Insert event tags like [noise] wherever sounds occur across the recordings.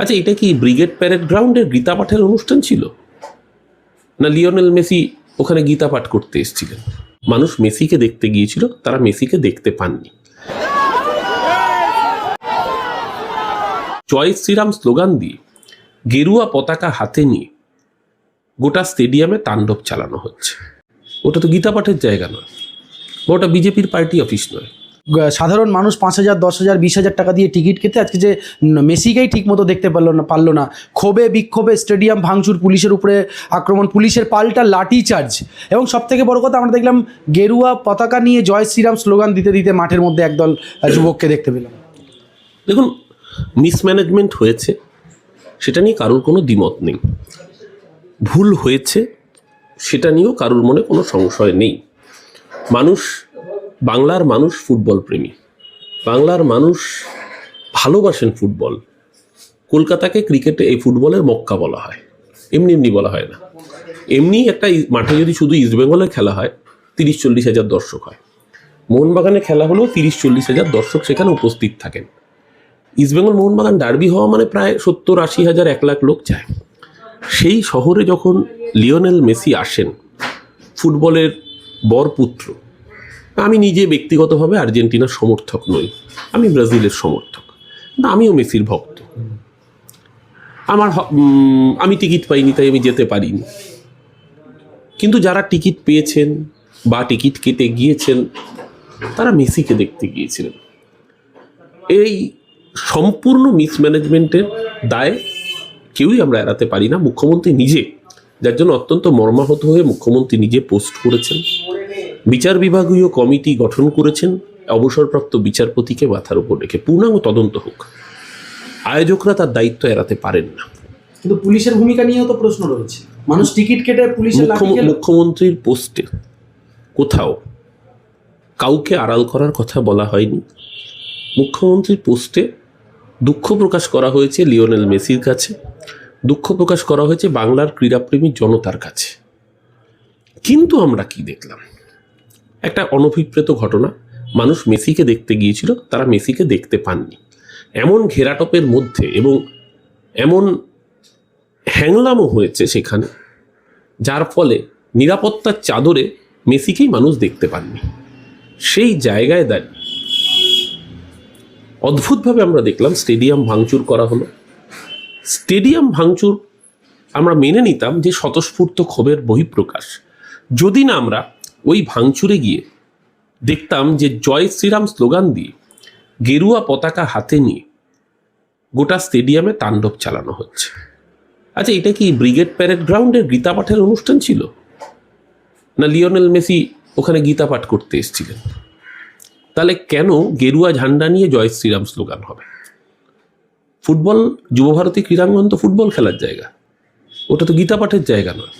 আচ্ছা এটা কি ব্রিগেড প্যারেড গ্রাউন্ডের গীতা পাঠের অনুষ্ঠান ছিল? না লিওনেল মেসি ওখানে গীতা পাঠ করতে এসেছিলেন? মানুষ মেসিকে দেখতে গিয়েছিল, তারা মেসিকে দেখতে পাননি। জয় শ্রীরাম স্লোগান দিয়ে গেরুয়া পতাকা হাতে নিয়ে গোটা স্টেডিয়ামে তাণ্ডব চালানো হচ্ছে। ওটা তো গীতা পাঠের জায়গা নয় ওটা বিজেপির পার্টি অফিস নয়। সাধারণ মানুষ পাঁচ হাজার, দশ হাজার, বিশ হাজার টাকা দিয়ে টিকিট কেটে আজকে যে মেসিকেই ঠিক মতো দেখতে পারল না পারল না। ক্ষোভে, বিক্ষোভে স্টেডিয়াম ভাঙচুর, পুলিশের উপরে আক্রমণ, পুলিশের পাল্টা লাঠি চার্জ এবং সব থেকে বড় কথা, আমরা দেখলাম গেরুয়া পতাকা নিয়ে জয় শ্রীরাম স্লোগান দিতে দিতে মাঠের মধ্যে একদল যুবককে দেখতে পেলাম। দেখুন মিসম্যানেজমেন্ট হয়েছে, সেটা নিয়ে কারোর কোনো দ্বিমত নেই। ভুল হয়েছে, সেটা নিয়েও কারোর মনে কোনো সংশয় নেই। মানুষ বাংলার মানুষ ফুটবল প্রেমী। বাংলার মানুষ ভালোবাসেন ফুটবল। কলকাতাকে ক্রিকেটে এই ফুটবলের মক্কা বলা হয়। এমনি এমনি বলা হয় না। এমনি একটা মাঠে যদি শুধু ইস্টবেঙ্গলের খেলা হয়, তিরিশ চল্লিশ হাজার দর্শক হয়। মোহনবাগানে খেলা হলেও তিরিশ চল্লিশ হাজার দর্শক সেখানে উপস্থিত থাকেন। ইস্টবেঙ্গল মোহনবাগান ডার্বি হওয়া মানে প্রায় সত্তর আশি হাজার এক লাখ লোক যায়। সেই শহরে যখন লিওনেল মেসি আসেন, ফুটবলের বরপুত্র আমি নিজে ব্যক্তিগতভাবে আর্জেন্টিনার সমর্থক নই। আমি ব্রাজিলের সমর্থক। না আমিও মেসির ভক্ত। আমার আমি টিকিট পাইনি, তাই আমি যেতে পারিনি। কিন্তু যারা টিকিট পেয়েছেন বা টিকিট কেটে গিয়েছেন, তারা মেসিকে দেখতে গিয়েছিলেন। এই সম্পূর্ণ মিসম্যানেজমেন্টের দায় কেউই আমরা এড়াতে পারি না। মুখ্যমন্ত্রী নিজে, যার জন্য অত্যন্ত মর্মাহত হয়ে মুখ্যমন্ত্রী নিজে পোস্ট করেছেন। বিচার বিভাগীয় কমিটি গঠন করেছেন অবসরপ্রাপ্ত বিচারপতিকে মাথার উপর রেখে। পূর্ণাঙ্গ তদন্ত হোক। আয়োজকরা তার দায়িত্ব এড়াতে পারেন না। কিন্তু পুলিশের ভূমিকা নিয়েও তো প্রশ্ন রয়েছে। মানুষ টিকিট কেটে পুলিশের। মুখ্যমন্ত্রীর পোস্টে কোথাও কাউকে আড়াল করার কথা বলা হয়নি। মুখ্যমন্ত্রীর পোস্টে দুঃখ প্রকাশ করা হয়েছে লিওনেল মেসির কাছে। দুঃখ প্রকাশ করা হয়েছে বাংলার ক্রীড়াপ্রেমী জনতার কাছে। কিন্তু আমরা কি দেখলাম? একটা অনভিপ্রেত ঘটনা। মানুষ মেসিকে দেখতে গিয়েছিল, তারা মেসিকে দেখতে পাননি। এমন ঘেরাটপের মধ্যে এবং এমন হ্যাংলামও হয়েছে সেখানে, যার ফলে নিরাপত্তার চাদরে মেসিকেই মানুষ দেখতে পাননি। সেই জায়গায় দাঁড়িয়ে অদ্ভুতভাবে আমরা দেখলাম, স্টেডিয়াম ভাঙচুর করা হলো। স্টেডিয়াম ভাঙচুর আমরা মেনে নিতাম যে স্বতঃস্ফূর্ত ক্ষোভের বহিঃপ্রকাশ। যদি না আমরা ওই ভাঙচুরে গিয়ে দেখতাম যে জয় শ্রীরাম স্লোগান দিয়ে গেরুয়া পতাকা হাতে নিয়ে গোটা স্টেডিয়ামে তাণ্ডব চালানো হচ্ছে। আচ্ছা এটা কি ব্রিগেড প্যারেড গ্রাউন্ডের গীতা পাঠের অনুষ্ঠান ছিল? না লিওনেল মেসি ওখানে গীতা পাঠ করতে এসেছিলেন? তাহলে কেন গেরুয়া ঝান্ডা নিয়ে জয় শ্রীরাম স্লোগান হবে? ফুটবল, যুবভারতী ক্রীড়াঙ্গন তো ফুটবল খেলার জায়গা। ওটা তো গীতা পাঠের জায়গা নয়।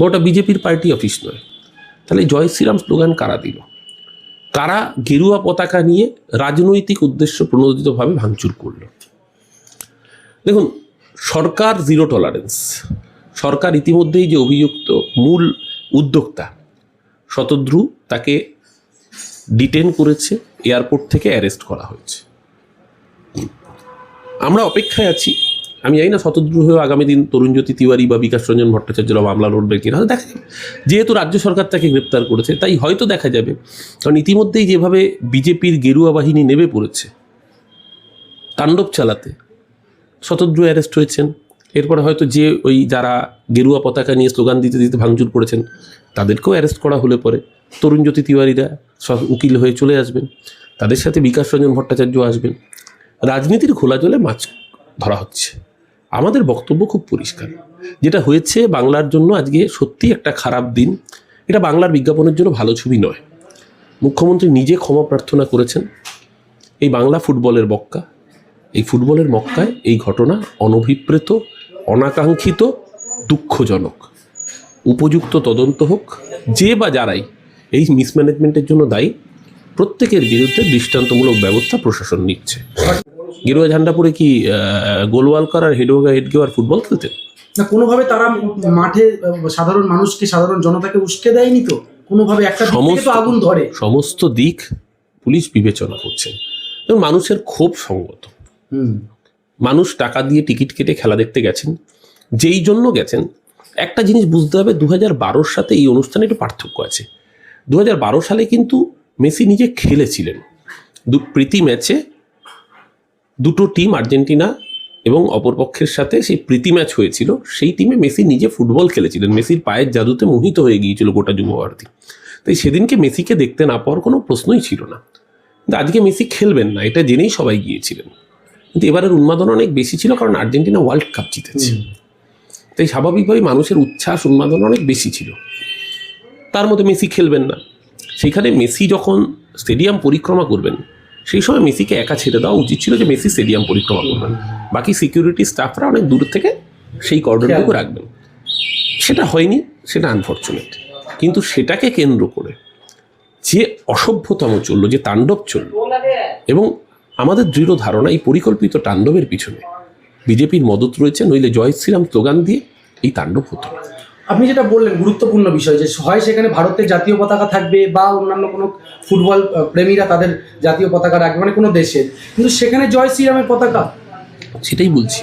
বা ওটা বিজেপির পার্টি অফিস নয়। তাহলে জয় শ্রীরাম স্লোগান কারা দিল? কারা গেরুয়া পতাকা নিয়ে রাজনৈতিক উদ্দেশ্য প্রণোদিতভাবে ভাঙচুর করল? দেখুন, সরকার জিরো টলারেন্স সরকার ইতিমধ্যেই যে অভিযুক্ত মূল উদ্যোক্তা, শতদ্রু, তাকে ডিটেন করেছে এয়ারপোর্ট থেকে অ্যারেস্ট করা হয়েছে। আমরা অপেক্ষায় আছি আমি জানি না শতদ্রু আগামী দিন তরুণজ্যোতি তিওয়ারি বা বিকাশ রঞ্জন ভট্টাচার্যরা মামলা লড়বে কিনা হয়তো দেখা যাবে। যেহেতু রাজ্য সরকার তাকে গ্রেপ্তার করেছে, তাই হয়তো দেখা যাবে। কারণ ইতিমধ্যেই যেভাবে বিজেপির গেরুয়া বাহিনী নেমে পড়েছে, তাণ্ডব চালাতে শতদ্রু অ্যারেস্ট হয়েছেন। এরপরে হয়তো যে ওই যারা গেরুয়া পতাকা নিয়ে স্লোগান দিতে দিতে ভাঙচুর করেছেন, তাদেরকেও অ্যারেস্ট করা হলে পরে। তরুণজ্যোতি তিওয়ারিরা সব উকিল হয়ে চলে আসবেন, তাদের সাথে বিকাশ রঞ্জন ভট্টাচার্য আসবেন। রাজনীতির খোলা জলে মাছ ধরা হচ্ছে। আমাদের বক্তব্য খুব পরিষ্কার, যেটা হয়েছে বাংলার জন্য আজকে সত্যি একটা খারাপ দিন। এটা বাংলার বিজ্ঞাপনের জন্য ভালো ছবি নয়। মুখ্যমন্ত্রী নিজে ক্ষমা প্রার্থনা করেছেন। এই বাংলা ফুটবলের বক্কা এই ফুটবলের মক্কায় এই ঘটনা অনভিপ্রেত, অনাকাঙ্ক্ষিত, দুঃখজনক। উপযুক্ত তদন্ত হোক, যে বা যারাই এই মিসম্যানেজমেন্টের জন্য দায়ী, প্রত্যেকের বিরুদ্ধে দৃষ্টান্তমূলক ব্যবস্থা প্রশাসন নিচ্ছে। গেরুয়া ঝান্ডা পরে কি গোলওয়ালকার আর হেডওয়াগা হেডগেওয়ার ফুটবল খেলতেন? না কোনোভাবে তারা মাঠে সাধারণ মানুষকে সাধারণ জনতাকে উস্কে দেয়নি তো? কোনোভাবে একটা সমস্ত আগুন ধরে। সমস্ত দিক পুলিশ বিবেচনা করছেন এবং মানুষের ক্ষোভ সঙ্গত। হুম। মানুষ টাকা দিয়ে টিকিট কেটে খেলা দেখতে গেছেন। যেই জন্য গেছেন একটা জিনিস বুঝতে হবে দু হাজার সাথে এই অনুষ্ঠানে একটু পার্থক্য আছে। দু বারো সালে কিন্তু মেসি নিজে খেলেছিলেন। দু প্রীতি ম্যাচে দুটো টিম আর্জেন্টিনা এবং অপরপক্ষের সাথে সেই প্রীতি ম্যাচ হয়েছিল। সেই টিমে মেসি নিজে ফুটবল খেলেছিলেন। মেসির পায়ের জাদুতে মোহিত হয়ে গিয়েছিল গোটা যুবভারতী। তাই সেদিনকে মেসিকে দেখতে না পাওয়ার কোনো প্রশ্নই ছিল না। কিন্তু আজকে মেসি খেলবেন না এটা জেনেই সবাই গিয়েছিলেন। কিন্তু এবারের উন্মাদনা অনেক বেশি ছিল কারণ আর্জেন্টিনা ওয়ার্ল্ড কাপ জিতেছে। তাই স্বাভাবিকভাবেই মানুষের উচ্ছ্বাস উন্মাদনা অনেক বেশি ছিল। তার মধ্যে মেসি খেলবেন না। সেখানে মেসি যখন স্টেডিয়াম পরিক্রমা করবেন সেই সময় মেসিকে একা ছেড়ে দেওয়া উচিত ছিল যে মেসি স্টেডিয়াম পরিক্রমা করবেন। বাকি সিকিউরিটি স্টাফরা অনেক দূর থেকে সেই কর্ডনটুকু রাখবেন। সেটা হয়নি সেটা আনফর্চুনেট কিন্তু সেটাকে কেন্দ্র করে যে অসভ্যতম চলল যে তাণ্ডব চলল এবং আমাদের দৃঢ় ধারণা এই পরিকল্পিত তাণ্ডবের পিছনে বিজেপির মদত রয়েছে নইলে জয় শ্রীরাম স্লোগান দিয়ে এই তাণ্ডব হতো না। আপনি যেটা বললেন গুরুত্বপূর্ণ বিষয় যে হয় সেখানে ভারতের জাতীয় পতাকা থাকবে বা অন্যান্য কোনো ফুটবল প্রেমীরা তাদের জাতীয় পতাকা রাখবে মানে কোনো দেশের কিন্তু সেখানে জয় শ্রীরামের পতাকা? সেটাই বলছি।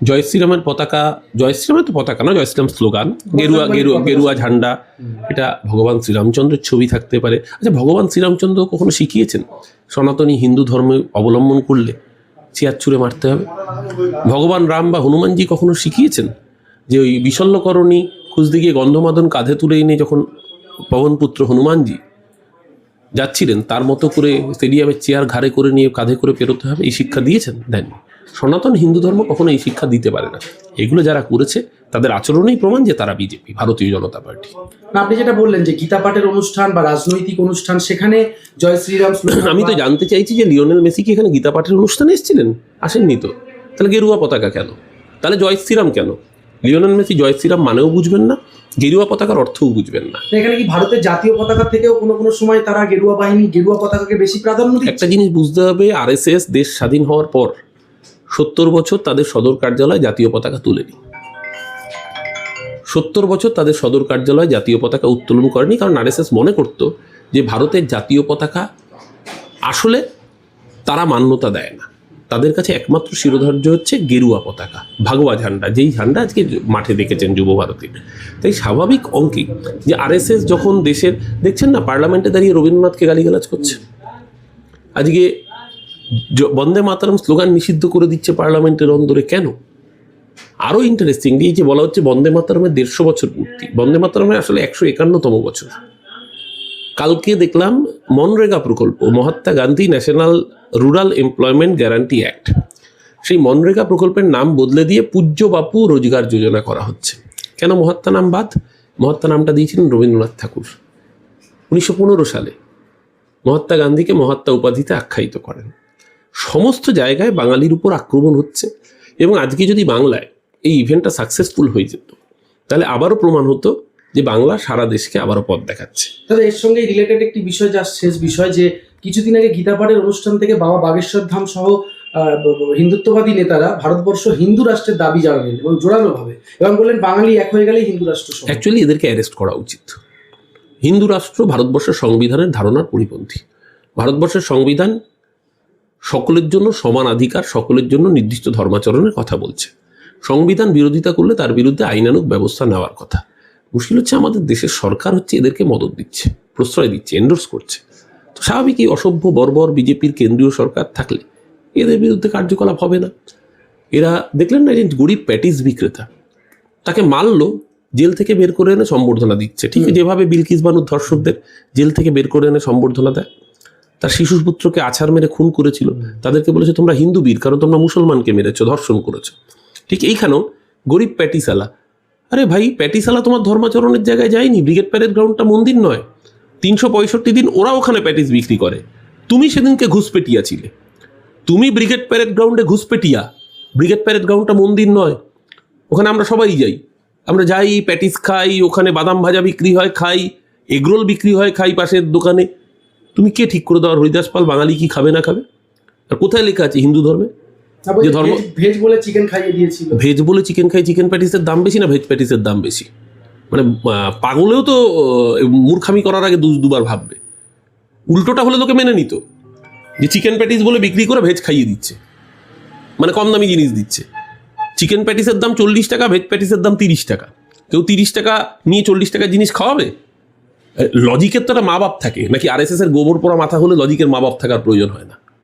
জয় শ্রীরামের পতাকা জয় শ্রীরামের তো পতাকা না জয় শ্রীরাম স্লোগান। গেরুয়া গেরুয়া গেরুয়া ঝান্ডা এটা ভগবান শ্রীরামচন্দ্রের ছবি থাকতে পারে। আচ্ছা ভগবান শ্রীরামচন্দ্র কখনো শিখিয়েছেন? সনাতনী হিন্দু ধর্ম অবলম্বন করলে চেয়ার ছুঁড়ে মারতে হবে? ভগবান রাম বা হনুমানজি কখনো শিখিয়েছেন? যে ওই বিশল্যকরণী খুঁজতে গিয়ে গন্ধমাদন কাঁধে তুলে এনে যখন পবনপুত্র হনুমানজি যাচ্ছিলেন তার মতো করে স্টেডিয়ামের চেয়ার ঘাড়ে করে নিয়ে কাঁধে করে পেরোতে হবে এই শিক্ষা দিয়েছেন দেন। সনাতন হিন্দু ধর্ম কখনো এই শিক্ষা দিতে পারে না। এগুলো যারা করেছে তাদের আচরণেই প্রমাণ যে তারা বিজেপি ভারতীয় জনতা পার্টি। না আপনি যেটা বললেন যে গীতা পাঠের অনুষ্ঠান বা রাজনৈতিক অনুষ্ঠান সেখানে জয় শ্রীরাম [clears throat] আমি তো জানতে চাইছি যে লিওনেল মেসি কি এখানে গীতা পাঠের অনুষ্ঠানে এসেছিলেন? আসেননি তো। তাহলে গেরুয়া পতাকা কেন? তাহলে জয় শ্রীরাম কেন? লিওনেল মেসি জয় শ্রীরাম মানেও বুঝবেন না গেরুয়া পতাকার অর্থও বুঝবেন না। এখানে কি ভারতের জাতীয় পতাকা থেকেও কোনো কোনো সময় তারা গেরুয়া বাহিনী গেরুয়া পতাকাকে বেশি প্রাধান্য দিচ্ছে? একটা জিনিস বুঝতে হবে আরএসএস দেশ স্বাধীন হওয়ার পর সত্তর বছর তাদের সদর কার্যালয় জাতীয় পতাকা তুলেনি। সত্তর বছর তাদের সদর কার্যালয় জাতীয় পতাকা উত্তোলন করেনি কারণ আরএসএস মনে করত যে ভারতের জাতীয় পতাকা আসলে তারা মান্যতা দেয় না। তাদের কাছে একমাত্র শিরোধার্য হচ্ছে গেরুয়া পতাকা, ভাগবা ঝান্ডা, যেই ঝান্ডা আজকে মাঠে দেখেছেন যুব ভারতীর। তাই স্বাভাবিক অঙ্কেই যে আরএসএস যখন দেশের, দেখছেন না, পার্লামেন্টে দাঁড়িয়ে রবীন্দ্রনাথকে গালিগালাজ করছে? আজকে বন্দে মাতারম স্লোগান নিষিদ্ধ করে দিচ্ছে পার্লামেন্টের অন্দরে কেন? আরও ইন্টারেস্টিং এই যে বলা হচ্ছে বন্দে মাতারমের দেড়শো বছর পূর্তি। বন্দে মাতারমের আসলে একশো একান্নতম বছর। কালকে দেখলাম মনরেগা প্রকল্প, Mahatma Gandhi national rural employment guarantee act. সেই মনরেগা প্রকল্পের নাম বদলে দিয়ে পূজ্য বাপু রোজগার যোজনা করা হচ্ছে। কেন মহাত্মা নাম বাদ? মহাত্মা নামটা দিয়েছিলেন রবীন্দ্রনাথ ঠাকুর। উনিশশো পনেরো সালে মহাত্মা গান্ধীকে মহাত্মা উপাধিতে আখ্যায়িত করেন। সমস্ত জায়গায় বাঙালির উপর আক্রমণ হচ্ছে এবং আজকে যদি বাংলায় এই ইভেন্টটা সাকসেসফুল হয়ে যেত, তাহলে আবারও প্রমাণ হতো যে বাংলা সারা দেশকে আবারও পথ দেখাচ্ছে। তবে এর সঙ্গে রিলেটেড একটি বিষয় যা শেষ বিষয় যে কিছুদিন আগে গীতা পাঠের অনুষ্ঠান থেকে বাবা বাগেশ্বর ধাম সহ হিন্দুত্ববাদী নেতারা ভারতবর্ষ হিন্দু রাষ্ট্রের দাবি জানালেন এবং জোরালোভাবে এবং বললেন বাঙালি এক হয়ে গেলেই হিন্দু রাষ্ট্র অ্যাকচুয়ালি এদেরকে অ্যারেস্ট করা উচিত। হিন্দু রাষ্ট্র ভারতবর্ষের সংবিধানের ধারণার পরিপন্থী। ভারতবর্ষের সংবিধান সকলের জন্য সমান অধিকার সকলের জন্য নির্দিষ্ট ধর্মাচরণের কথা বলছে। সংবিধান বিরোধিতা করলে তার বিরুদ্ধে আইনানুক ব্যবস্থা নেওয়ার কথা। মুশকিল হচ্ছে আমাদের দেশের সরকার হচ্ছে এদেরকে মদত দিচ্ছে প্রশ্রয় দিচ্ছে এন্ডোর্স করছে। তো স্বাভাবিক এই অসভ্য বর্বর বিজেপির কেন্দ্রীয় সরকার থাকলে এদের বিরুদ্ধে কার্যকলাপ হবে না। এরা দেখলেন না যে গরিব প্যাটিস বিক্রেতা? তাকে মারলো জেল থেকে বের করে এনে সম্বর্ধনা দিচ্ছে। ঠিক যেভাবে বিলকিস বানুর ধর্ষকদের জেল থেকে বের করে এনে সম্বর্ধনা দেয় তার শিশু পুত্রকে আছাড় মেরে খুন করেছিল তাদেরকে বলেছে তোমরা হিন্দু বীর কারণ তোমরা মুসলমানকে মেরেছো ধর্ষণ করেছ। ঠিক এইখানেও গরিব প্যাটিসালা আরে ভাই প্যাটিসালা তোমার ধর্মাচরণের জায়গায় যায়নি? ব্রিগেড প্যারেড গ্রাউন্ডটা মন্দির নয়। তিনশো পঁয়ষট্টি দিন ওরা ওখানে প্যাটিস বিক্রি করে। তুমি সেদিনকে ঘুষপেটিয়া ছিলে তুমি ব্রিগেড প্যারেড গ্রাউন্ডে ঘুষপেটিয়া ব্রিগেড প্যারেড গ্রাউন্ডটা মন্দির নয়। ওখানে আমরা সবাই যাই। আমরা যাই, প্যাটিস খাই, ওখানে বাদাম ভাজা বিক্রি হয়, খাই এগরোল বিক্রি হয়, খাই পাশের দোকানে। তুমি কে ঠিক করে দেওয়ার হরিদাস পাল বাঙালি কি খাবে না খাবে? আর কোথায় লেখা আছে হিন্দু ধর্মে? যে ধর্ম- ভেজ- বলে চিকেন খাইয়ে দিয়েছিল। ভেজ বলে চিকেন খাই চিকেন প্যাটিসের দাম বেশি না ভেজ প্যাটিসের দাম বেশি? মানে পাগলেও তো মূর্খামি করার আগে দু দুবার ভাববে। উল্টোটা হলে তোকে মেনে নিত। যে চিকেন প্যাটিস বলে বিক্রি করে ভেজ খাইয়ে দিচ্ছে। মানে কম দামি জিনিস দিচ্ছে। চিকেন প্যাটিসের দাম চল্লিশ টাকা ভেজ প্যাটিসের দাম তিরিশ টাকা। কেউ তিরিশ টাকা নিয়ে চল্লিশ টাকার জিনিস খাওয়াবে? লজিকের তো একটা মা বাপ থাকে। নাকি আর এস এর গোবর পোড়া মাথা হলে লজিকের মা বাপ থাকার প্রয়োজন হয় না।